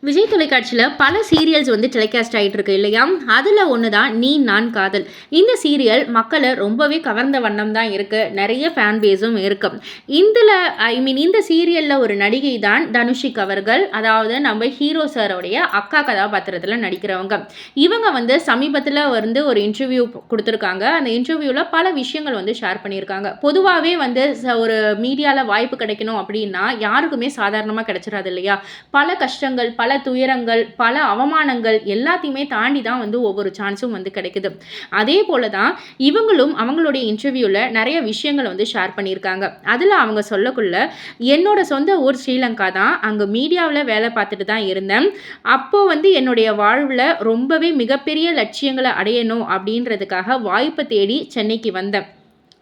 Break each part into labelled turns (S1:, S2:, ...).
S1: விஜய் தொலைக்காட்சியில் பல சீரியல்ஸ் வந்து டெலிகாஸ்ட் ஆகிட்டு இருக்கு இல்லையா? அதில் ஒன்று தான் நீ நான் காதல். இந்த சீரியல் மக்களை ரொம்பவே கவர்ந்த வண்ணம் தான் இருக்குது நிறைய ஃபேன் பேஸும் இருக்கு. இதில் ஐ மீன் இந்த சீரியலில் ஒரு நடிகை தான் தனுஷிக் அவர்கள். அதாவது நம்ம ஹீரோ சாரோடைய அக்கா கதாபாத்திரத்தில் நடிக்கிறவங்க. இவங்க வந்து சமீபத்தில் வந்து ஒரு இன்டர்வியூ கொடுத்துருக்காங்க. அந்த இன்டர்வியூவில் பல விஷயங்கள் வந்து ஷேர் பண்ணியிருக்காங்க. பொதுவாகவே வந்து ச- ஒரு மீடியாவில் வாய்ப்பு கிடைக்கணும் அப்படின்னா யாருக்குமே சாதாரணமாக கிடைச்சிடாது இல்லையா? பல கஷ்டங்கள் பல பல துயரங்கள் பல அவமானங்கள் எல்லாத்தையுமே தாண்டி தான் வந்து ஒவ்வொரு சான்ஸும் வந்து கிடைக்குது. அதே போல தான் இவங்களும் அவங்களுடைய இன்டர்வியூவில் நிறைய விஷயங்களை வந்து ஷேர் பண்ணியிருக்காங்க. அதில் அவங்க சொல்லக்குள்ள என்னோட சொந்த ஊர் ஸ்ரீலங்கா தான். அங்கே மீடியாவில் வேலை பார்த்துட்டு தான் இருந்தேன். அப்போது வந்து என்னுடைய வாழ்வில் ரொம்பவே மிகப்பெரிய லட்சியங்களை அடையணும் அப்படின்றதுக்காக வாய்ப்பை தேடி சென்னைக்கு வந்தேன்.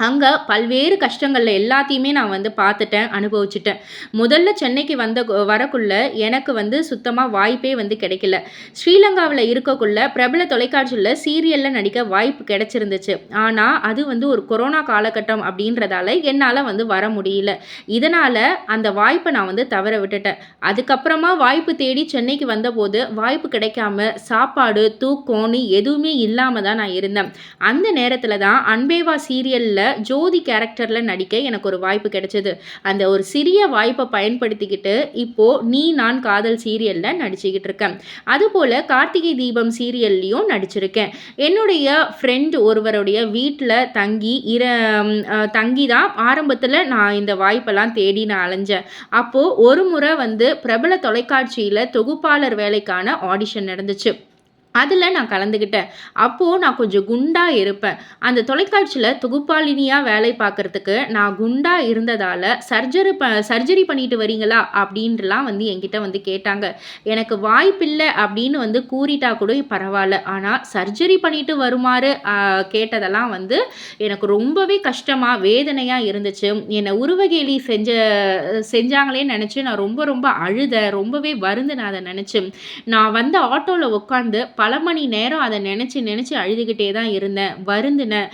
S1: அங்கே பல்வேறு கஷ்டங்களில் எல்லாத்தையுமே நான் வந்து பார்த்துட்டேன் அனுபவிச்சிட்டேன். முதல்ல சென்னைக்கு வந்த வரக்குள்ள எனக்கு வந்து சுத்தமாக வாய்ப்பே வந்து கிடைக்கல. ஸ்ரீலங்காவில் இருக்கக்குள்ள பிரபல தொலைக்காட்சியில் சீரியலில் நடிக்க வாய்ப்பு கிடைச்சிருந்துச்சு. ஆனால் அது வந்து ஒரு கொரோனா காலகட்டம் அப்படின்றதால என்னால் வந்து வர முடியல. இதனால் அந்த வாய்ப்பை நான் வந்து தவற விட்டுட்டேன். அதுக்கப்புறமா வாய்ப்பு தேடி சென்னைக்கு வந்தபோது வாய்ப்பு கிடைக்காம சாப்பாடு தூக்கம்னு எதுவுமே இல்லாமல் தான் நான் இருந்தேன். அந்த நேரத்தில் தான் அன்பேவா சீரியலில் ஜோதி கேரக்டரில் நடிக்க எனக்கு ஒரு வாய்ப்பு கிடைச்சது. அந்த ஒரு சிறிய வாய்ப்பை பயன்படுத்திக்கிட்டு இப்போது நீ நான் காதல் சீரியலில் நடிச்சுக்கிட்டு இருக்கேன். அதுபோல் கார்த்திகை தீபம் சீரியல்லையும் நடிச்சிருக்கேன். என்னுடைய ஃப்ரெண்டு ஒருவருடைய வீட்டில் தங்கி இர தங்கி தான் ஆரம்பத்தில் நான் இந்த வாய்ப்பெல்லாம் தேடி நான் அலைஞ்சேன். அப்போது ஒரு முறை வந்து பிரபல தொலைக்காட்சியில் தொகுப்பாளர் வேலைக்கான ஆடிஷன் நடந்துச்சு. அதில் நான் கலந்துக்கிட்டேன் அப்போது நான் கொஞ்சம் குண்டாக இருப்பேன். அந்த தொலைக்காட்சியில் தொகுப்பாளினியாக வேலை பார்க்குறதுக்கு நான் குண்டாக இருந்ததால் சர்ஜரி ப சர்ஜரி பண்ணிட்டு வரீங்களா? அப்படின்ட்டுலாம் வந்து என்கிட்ட வந்து கேட்டாங்க. எனக்கு வாய்ப்பில்லை அப்படின்னு வந்து கூறிட்டா கூட பரவாயில்ல. ஆனால் சர்ஜரி பண்ணிட்டு வருமாறு கேட்டதெல்லாம் வந்து எனக்கு ரொம்பவே கஷ்டமாக வேதனையாக இருந்துச்சு. என்னை உருவகேலி செஞ்ச செஞ்சாங்களே நினச்சி நான் ரொம்ப ரொம்ப அழுத ரொம்பவே வருந்து நான் அதை நினச்சி. நான் வந்து ஆட்டோவில் உட்காந்து பல பல மணி நேரம் அதை நினச்சி நினச்சி அழுதுகிட்டே தான் இருந்தேன் வருந்தினேன்.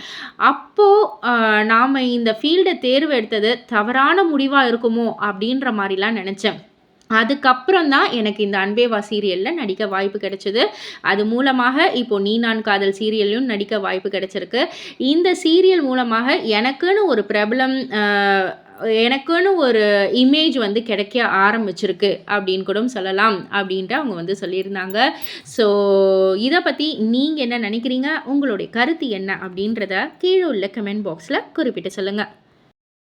S1: அப்போது நாம் இந்த ஃபீல்டை தேர்வு எடுத்தது தவறான முடிவாக இருக்குமோ அப்படின்ற மாதிரிலாம் நினச்சேன். அதுக்கப்புறம் தான் எனக்கு இந்த அன்பேவா சீரியலில் நடிக்க வாய்ப்பு கிடைச்சிது. அது மூலமாக இப்போது நீ நான் காதல் சீரியல்லையும் நடிக்க வாய்ப்பு கிடைச்சிருக்கு. இந்த சீரியல் மூலமாக எனக்குன்னு ஒரு பிரபலம் எனக்குன்னு ஒரு இமேஜ் வந்து கிடைக்க ஆரம்பிச்சிருக்கு அப்படின்னு கூட சொல்லலாம் அப்படின்ட்டு அவங்க வந்து சொல்லியிருந்தாங்க. ஸோ இதை பற்றி நீங்கள் என்ன நினைக்கிறீங்க? உங்களுடைய கருத்து என்ன அப்படின்றத கீழே உள்ள கமெண்ட் பாக்ஸில் குறிப்பிட்டு சொல்லுங்கள்